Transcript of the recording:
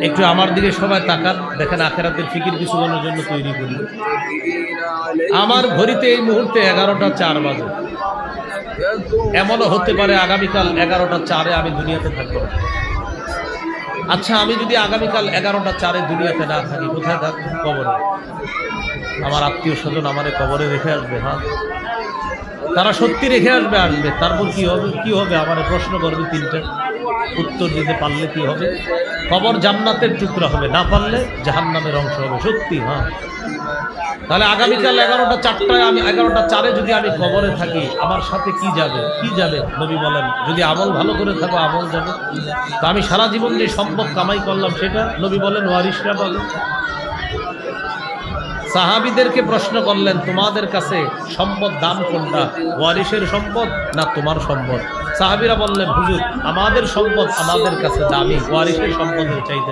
একটু আমার দিকে সবাই তাকান, দেখেন আখেরাতের ফিকির কিছুজনের জন্য তৈরি করি। আমার ঘড়িতে এই মুহূর্তে এগারোটা চার বাজে। এমনও হতে পারে আগামীকাল এগারোটা চারে আমি দুনিয়াতে থাকব। আচ্ছা আমি যদি আগামীকাল এগারোটা চারে দুনিয়াতে না থাকি, কোথায় থাকব কবরে? আমার আত্মীয় স্বজন আমার কবরে রেখে আসবে হ্যাঁ? তারা সত্যি রেখে আসবে আসবে। তারপর কি হবে? কি হবে? আমার প্রশ্ন করবে তিনটা। উত্তর দিতে পারলে কি হবে? কবর জান্নাতের টুকরা হবে। না পারলে জাহান্নামের অংশ হবে। সত্যি হ্যাঁ। তাহলে আগামীকাল এগারোটা চারটায় আমি এগারোটা চারে যদি আমি কবরে থাকি, আমার সাথে কি যাবে? কি যাবে? নবী বলেন, যদি আমল ভালো করে থাকো, আমল যাবে। তো আমি সারা জীবন যে সম্পদ কামাই করলাম সেটা নবী বলেন ওয়ারিসরা বলে। সাহাবিদেরকে প্রশ্ন করলেন, তোমাদের কাছে সম্পদ দাম কোনটা? ওয়ারিসের সম্পদ না তোমার সম্পদ? সাহাবিরা বললেন হুজুর আমাদের সম্পদ আমাদের কাছে দামি ওয়ারিসের সম্পদের চাইতে